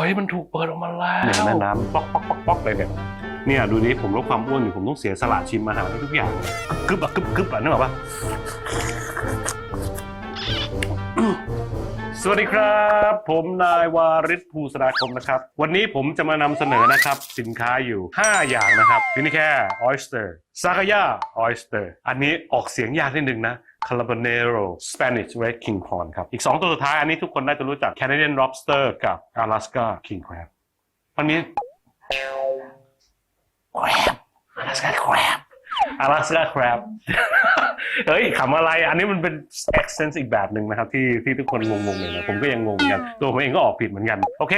อยมันถูกเปิดออกมาแล้วเนี่ยแม่น้ำป๊อกป๊อกป๊อกป๊อกเลยเนี่ยเนี่ยดูดิผมลดความอ้วนอยู่ผมต้องเสียสละชิมอาหารให้ทุกอย่างกึบอะกึบกึบอะนึกออกปะสวัสดีครับ ผมนายวาริศภูสดาคมนะครับ วันนี้ผมจะมานำเสนอนะครับ สินค้าอยู่ 5 อย่างนะครับที่นี่แค่ oyster s a k a y a oyster อันนี้ออกเสียงยากนิดนึงนะ คาราบเนโรสเปนิชเรดคิงคอนครับ อีก 2 ตัวสุดท้ายอันนี้ทุกคนน่าจะรู้จักแคนาเดียนล็อบสเตอร์กับอลาสกาคิงแครบมันมีแครบอลาสกาแครบอลาสกาแครบเฮ้ยคำอะไร อันนี้มันเป็น accent อีกแบบหนึ่งนะครับ ที่ที่ทุกคนงงๆเลยนะผมก็ยังงงเหมือนกัน ตัวผมเองก็ออกผิดเหมือนกัน โอเค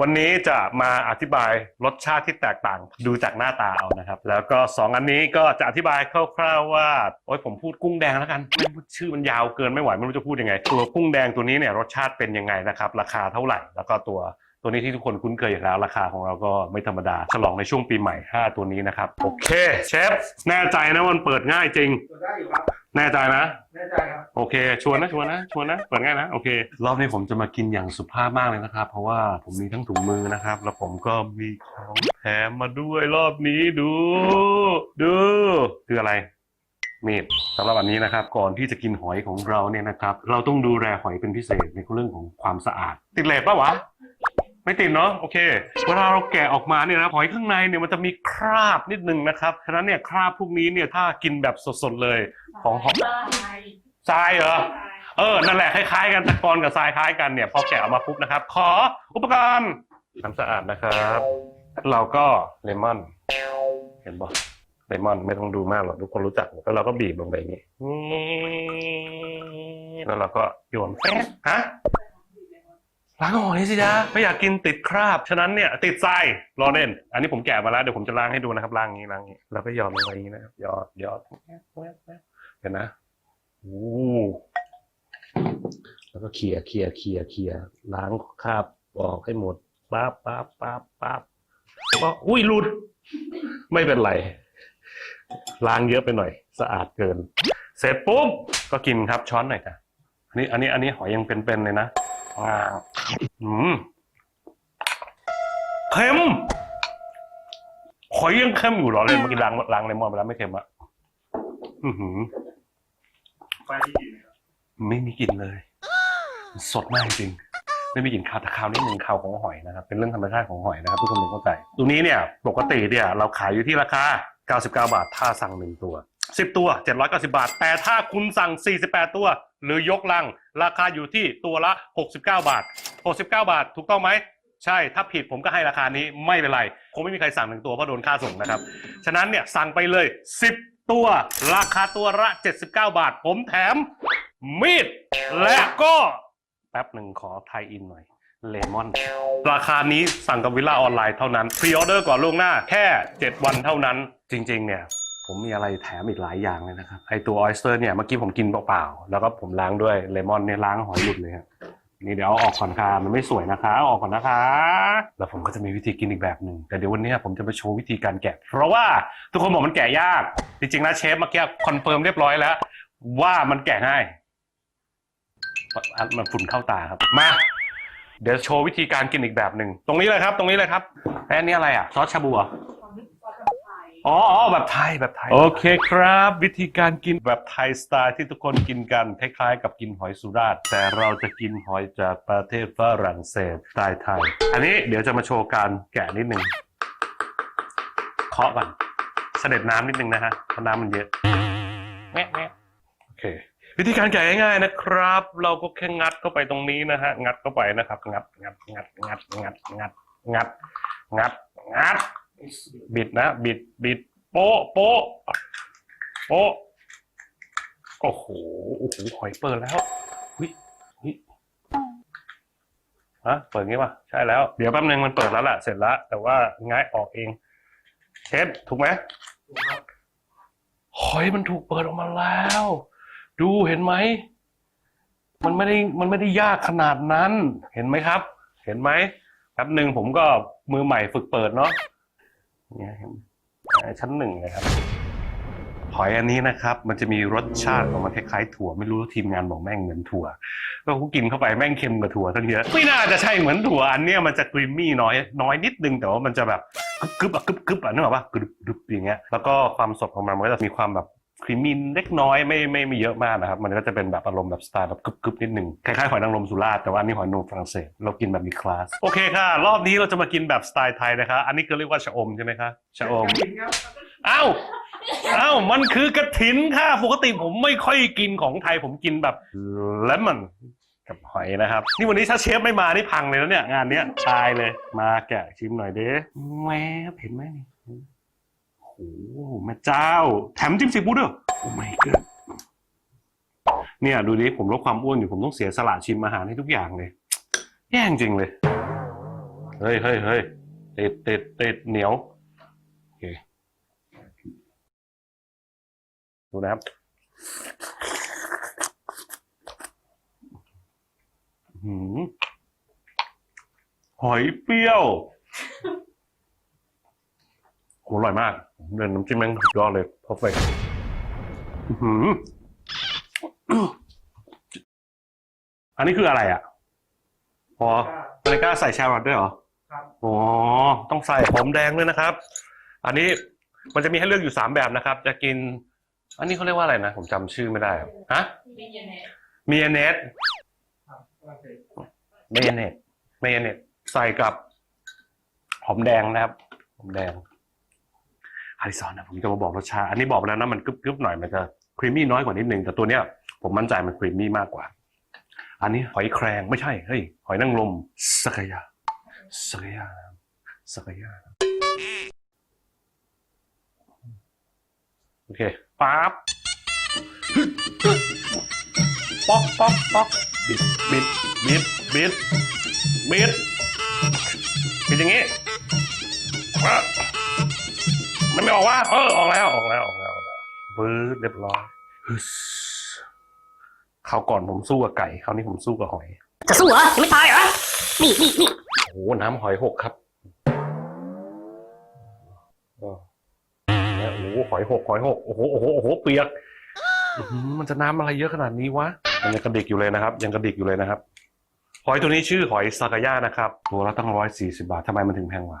วันนี้จะมาอธิบายรสชาติที่แตกต่างดูจากหน้าตาเอานะครับ แล้วก็ 2 อันนี้ก็จะอธิบายคร่าวๆว่าโอ้ยผมพูดกุ้งแดงแล้วกันไม่ชื่อมันยาวเกินไม่ไหวไม่รู้จะพูดยังไง ตัวกุ้งแดงตัวนี้เนี่ยรสชาติเป็นยังไงนะครับ ราคาเท่าไหร่แล้วก็ตัว ตัวนี้ที่ทุกคนคุ้นเคยอยู่แล้วราคาของเราก็ไม่ธรรมดา ฉลองในช่วงปีใหม่ 5 ตัวนี้นะครับ โอเค เชฟ แน่ใจนะว่ามันเปิดง่ายจริง ตัวได้อยู่ครับแน่ใจนะ แน่ใจครับโอเค ชวนนะชวนนะชวนนะเปิดง่ายนะโอเค รอบนี้ผมจะมากินอย่างสุภาพมากเลยนะครับ เพราะว่าผมมีทั้งถุงมือนะครับ แล้วผมก็มีของแถมมาด้วยรอบนี้ดู ดูคืออะไรมีดสำหรับอันนี้นะครับ ก่อนที่จะกินหอยของเราเนี่ยนะครับ เราต้องดูแลหอยเป็นพิเศษในเรื่องของความสะอาด ติดเลทปะวะ ไม่ติดเนาะโอเค เวลาเราแกะออกมาเนี่ยนะหอยข้างในเนี่ยมันจะมีคราบนิดนึงนะครับฉะนั้นเนี่ยคราบพวกนี้เนี่ยถ้ากินแบบสดๆเลยของหอยทรายเหรอเออนั่นแหละคล้ายๆกันตะกอนกับทรายคล้ายกันเนี่ยพอแกะออกมาปุ๊บนะครับ ขออุปกรณ์ทำสะอาดนะครับ เราก็เลมอน เห็นบ่เลมอนไม่ต้องดูมากหรอกทุกคนรู้จักแล้วเราก็บีบลงไปอย่างนี้แล้วเราก็โยนแป๊ะฮะ ล้างหอยสิจ๊ะไม่อยากกินติดคราบ ฉะนั้นเนี่ยติดทรายรอเล่น อันนี้ผมแกะมาแล้วเดี๋ยวผมจะล้างให้ดูนะครับล้างอย่างนี้ล้างอย่างนี้แล้วก็หยอดลงไปอย่างนี้นะครับหยอดหยอดเห็นนะโอ้แล้วก็เขี่ยเขี่ยเขี่ยเขี่ยล้างคราบออกให้หมดปั๊บปั๊บปั๊บปั๊บก็อุ้ยหลุด ไม่เป็นไรล้างเยอะไปหน่อย สะอาดเกิน เสร็จปุ๊บก็กินครับช้อนหน่อยจ้ะอันนี้อันนี้อันนี้หอยยังเป็นๆเลยนะว้าว อืมเค็มหอยยังเค็มอยู่เหรอเลยเมื่อกี้ล้างล้างเลมอนไปแล้วไม่เค็มอะอือหือไฟที่กินนะครับไม่มีกลิ่นเลย สดมากจริงไม่มีกลิ่นคาวแต่คาวนิดนึงคาวของหอยนะครับ เป็นเรื่องธรรมชาติของหอยนะครับทุกคนต้องเข้าใจตัวนี้เนี่ย ปกติเนี่ย เราขายอยู่ที่ราคา 99 บาท ถ้าสั่งหนึ่งตัว 10 ตัว 790 บาท แต่ถ้าคุณสั่ง 48 ตัว หรือยกลัง ราคาอยู่ที่ตัวละ 69 บาท 69 บาท ถูกต้องไหม ใช่ ถ้าผิดผมก็ให้ราคานี้ไม่เป็นไร คงไม่มีใครสั่งหนึ่งตัวเพราะโดนค่าส่งนะครับ ฉะนั้นเนี่ยสั่งไปเลย 10 ตัว ราคาตัวละ79 บาท ผมแถม มีด และก็แป๊บหนึ่งขอไทยอินหน่อยเลมอน ราคานี้สั่งกับวิลล่าออนไลน์เท่านั้นพรีออเดอร์ก่อนล่วงหน้าแค่ 7 วันเท่านั้น จริง ๆ เนี่ยผมมีอะไรแถมอีกหลายอย่างเลยนะครับไอตัวออยสเตอร์เนี่ยเมื่อกี้ผมกินเปล่าๆแล้วก็ผมล้างด้วยเลมอนเนี่ยล้างหอยหลุดเลยครับ นี่เดี๋ยวเอาออกก่อนค่ะมันไม่สวยนะคะเอาออกก่อนนะคะ แล้วผมก็จะมีวิธีกินอีกแบบหนึ่งแต่เดี๋ยววันนี้ผมจะมาโชว์วิธีการแกะ เพราะว่าทุกคนบอกมันแกะยาก จริงๆนะเชฟเมื่อกี้คอนเฟิร์มเรียบร้อยแล้ว ว่ามันแกะง่ายมันฝุ่นเข้าตาครับมาเดี๋ยวโชว์วิธีการกินอีกแบบหนึ่งตรงนี้เลยครับ ตรงนี้เลยครับแล้วอันนี้อะไรอะซอสชาบู ออ๋ออ๋อแบบไทยแบบไทย โอเคครับ วิธีการกินแบบไทยสไตล์ที่ทุกคนกินกัน คล้ายๆ กับกินหอยสุราษฎร์แต่เราจะกินหอยจากประเทศฝรั่งเศสสไตล์ไทย อันนี้เดี๋ยวจะมาโชว์การแกะนิดนึงเคาะก่อนเสด็จน้ำนิดนึงนะฮะเพราะน้ำมันเยอะแม่แม่โอเค วิธีการแกะง่ายๆนะครับ เราก็แค่งัดเข้าไปตรงนี้นะฮะงัดเข้าไปนะครับ งัดงัดงัดงัดงัดงัดงัดงัดงัด บิดนะ บิดบิด โป๊ะโป๊ะโป๊ะโอ้โหโอ้โหหอยเปิดแล้วหุยหุยฮะเปิดงี้ป่ะใช่แล้ว เดี๋ยวแป๊บนึงมันเปิดแล้วแหละเสร็จแล้ว แต่ว่าง่ายออกเอง เช็ดถูกไหมหอยมันถูกเปิดออกมาแล้ว ดูเห็นไหมมันไม่ได้มันไม่ได้ยากขนาดนั้น เห็นไหมครับ เห็นไหมแป๊บหนึ่งผมก็มือใหม่ฝึกเปิดเนาะ เนี่ยชั้นหนึ่งเลยครับหอยอันนี้นะครับ มันจะมีรสชาติของมันคล้ายๆถั่ว ไม่รู้ทีมงานบอกแม่งเหมือนถั่ว ก็กูกินเข้าไปแม่งเค็มกว่าถั่วตั้งเยอะ ไม่น่าจะใช่เหมือนถั่วอันเนี้ยมันจะครีมมี่น้อยน้อยนิดนึงแต่ว่ามันจะแบบกึบกึบอะกึบกึบอะนึกออกปะกึบกึบอย่างเงี้ยแล้วก็ความสดของมันมันก็จะมีความแบบ ครีมมี่เล็กน้อยไม่ไม่ไม่เยอะมากนะครับ มันก็จะเป็นแบบอารมณ์แบบสไตล์แบบกึบกึบนิดนึงคล้ายๆหอยนางรมสุราษฎร์แต่ว่าอันนี้หอยนางรมฝรั่งเศสเรากินแบบมีคลาสโอเคค่ะ รอบนี้เราจะมากินแบบสไตล์ไทยนะคะ อันนี้ก็เรียกว่าชะอมใช่ไหมคะชะอมอ้าวอ้าวมันคือกระถินค่ะปกติผมไม่ค่อยกินของไทยผมกินแบบเลมอนกับหอยนะครับ นี่วันนี้ถ้าเชฟไม่มานี่พังเลยแล้วเนี่ยงานเนี้ยตายเลยมาแกะชิมหน่อยเด้แหวบเห็นไหมนี่ โอ้โหแม่เจ้า แถมจิ้มซีฟู้ดด้วยโอ้ไม่เกิดเนี่ยดูดิผมลดความอ้วนอยู่ผมต้องเสียสละชิมอาหารให้ทุกอย่างเลย แย่จริงเลย เฮ้ยเฮ้ยเฮ้ยติดติดติดเหนียวโอเคดูนะครับหืหอยเปรี้ยวโหอร่อยมาก เดินน้ำจิ้มแม่งสุดยอดเลยเพอร์เฟกหืมอันนี้คืออะไรอะพอนาฬิกาใส่แชร์รอทด้วยเหรอครับอ๋อต้องใส่หอมแดงด้วยนะครับ อันนี้มันจะมีให้เลือกอยู่สามแบบนะครับ จะกิน อันนี้เขาเรียกว่าอะไรนะ ผมจำชื่อไม่ได้อะฮะไม่เย็นแน่มีเนสครับโอเคเมยเนสเมยเนสใส่กับหอมแดงนะครับ หอมแดง ฮาริซอนนะผมจะมาบอกรสชาติอันนี้บอกไปแล้วนะมันกรึบๆหน่อยมันจะครีมมี่น้อยกว่านิดนึงแต่ตัวเนี้ยผมมั่นใจมันครีมมี่มากกว่า อันนี้หอยแครงไม่ใช่เฮ้ยหอยนางรมสกายาสกายาสกายาโอเคปั๊บป๊อกป๊อกป๊อกบิดบิดบิดบิดบิดบิดอย่างงี้ มันไม่ออกว่า เออออกแล้วออกแล้วออกแล้วออกแล้วปื๊ดเรียบร้อยฮึสคราวก่อนผมสู้กับไก่คราวนี้ผมสู้กับหอย จะสู้เหรอยังไม่ตายเหรอ นี่นี่นี่โอ้โหน้ำหอยหกครับเออโอ้โหหอยหกหอยหกโอ้โหโอ้โหโอ้โหเปียกอื้อหือมันจะน้ำอะไรเยอะขนาดนี้วะมันยังกระดิกอยู่เลยนะครับ ยังกระดิกอยู่เลยนะครับ หอยตัวนี้ชื่อหอยซากายะนะครับ ตัวละตั้งร้อยสี่สิบาททำไมมันถึงแพงวะ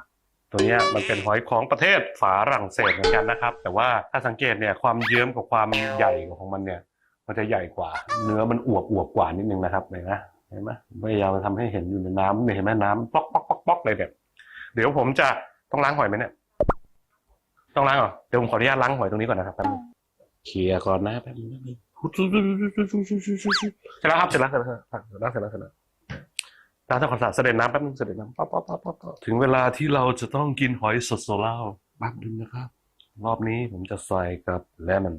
ตัวนี้มันเป็นหอยของประเทศฝรั่งเศสเหมือนกันนะครับ แต่ว่าถ้าสังเกตเนี่ยความเยิ้มกับความใหญ่ของมันเนี่ย มันจะใหญ่กว่า เนื้อมันอวบอวบกว่านิดนึงนะครับเห็นไหมเห็นไหมพยายามจะทำให้เห็นอยู่ในน้ำเนี่ยเห็นไหมน้ำป๊อกป๊อกป๊อกป๊อกเลยเนี่ยเดี๋ยวผมจะต้องล้างหอยไหมเนี่ยต้องล้างเหรอเดี๋ยวผมขออนุญาตล้างหอยตรงนี้ก่อนนะครับแป๊บนึงเคลียร์ก่อนนะแป๊บนึงแป๊บนึงเสร็จแล้วครับเสร็จแล้วเสร็จแล้วเสร็จแล้วเสร็จแล้ว ล้างทำความสะอาดเสด็จน้ำแป๊บนึงเสด็จน้ำป๊อปป๊อปป๊อปป๊อปป๊อกถึงเวลาที่เราจะต้องกินหอยสดโซล่าแป๊บนึงนะครับ รอบนี้ผมจะใส่กับเลมอน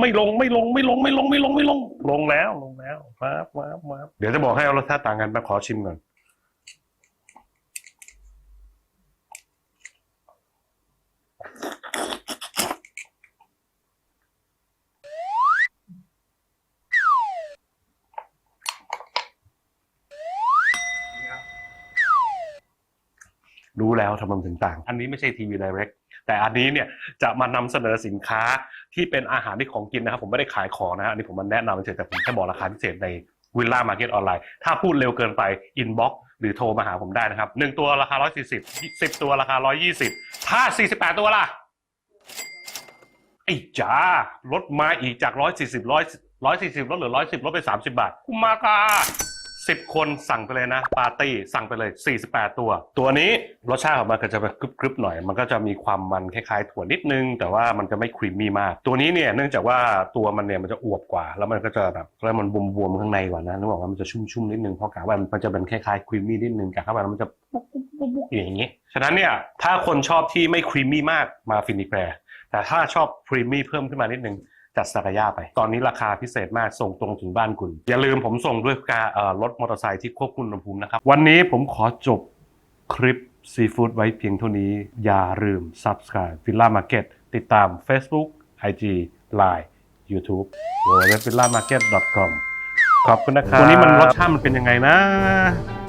ไม่ลงไม่ลงไม่ลงไม่ลงไม่ลงไม่ลง ลงแล้วลงแล้วครับครับเดี๋ยวจะบอกให้เอารสชาติต่างกันมาขอชิมก่อน รู้แล้วทำไมถึงต่าง อันนี้ไม่ใช่ทีวีไดเรกแต่อันนี้เนี่ยจะมานำเสนอสินค้าที่เป็นอาหารที่ของกินนะครับ ผมไม่ได้ขายของนะฮะอันนี้ผมมาแนะนำเฉยแต่ผมแค่บอกราคาพิเศษในวิลล่ามาร์เก็ตออนไลน์ถ้าพูดเร็วเกินไปอินบ็อกซ์หรือโทรมาหาผมได้นะครับหนึ่งตัวราคา 140 10 ตัวราคา 120 ถ้า 48 ตัวล่ะไอ้จ้าลดมาอีกจาก 140 100 140ลดเหลือ 110ลดไป 30 บาทคุ้มมากา 10 คนสั่งไปเลยนะปาร์ตี้สั่งไปเลย 48 ตัว ตัวนี้รสชาติของมันก็จะแบบกรึบๆหน่อย มันก็จะมีความมันคล้ายๆถั่วนิดนึง แต่ว่ามันจะไม่ครีมมี่มาก ตัวนี้เนี่ยเนื่องจากว่าตัวมันเนี่ยมันจะอวบกว่า แล้วมันก็จะแบบแล้วมันบวมๆข้างในกว่านะนึกออกว่ามันจะชุ่มๆนิดนึงเพราะกะว่ามันจะเป็นคล้ายๆครีมมี่นิดนึงกะเข้าไปแล้วมันจะปุ๊บๆๆๆอย่างนี้ ฉะนั้นเนี่ยถ้าคนชอบที่ไม่ครีมมี่มากมาฟินิแปรแต่ถ้าชอบครีมมี่เพิ่มขึ้นมานิดนึง จัดสากายาไป ตอนนี้ราคาพิเศษมากส่งตรงถึงบ้านคุณ อย่าลืมผมส่งด้วยการเอ่อรถมอเตอร์ไซค์ที่ควบคุมอุณหภูมินะครับ วันนี้ผมขอจบคลิปซีฟู้ดไว้เพียงเท่านี้ อย่าลืม Subscribe Villa Market ติดตาม Facebook IG Line YouTube w w w v i l l a m a r k e t c o m ขอบคุณนะครับตัวนี้มันรสชาติมันเป็นยังไงนะ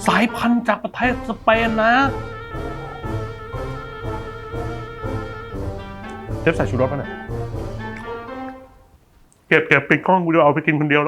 สายพันธุ์จากประเทศสเปนนะเชฟใส่ชูรสป่ะเนี่ย เก็บเก็บเป็นกล้องกูจะเอาไปกินคนเดียว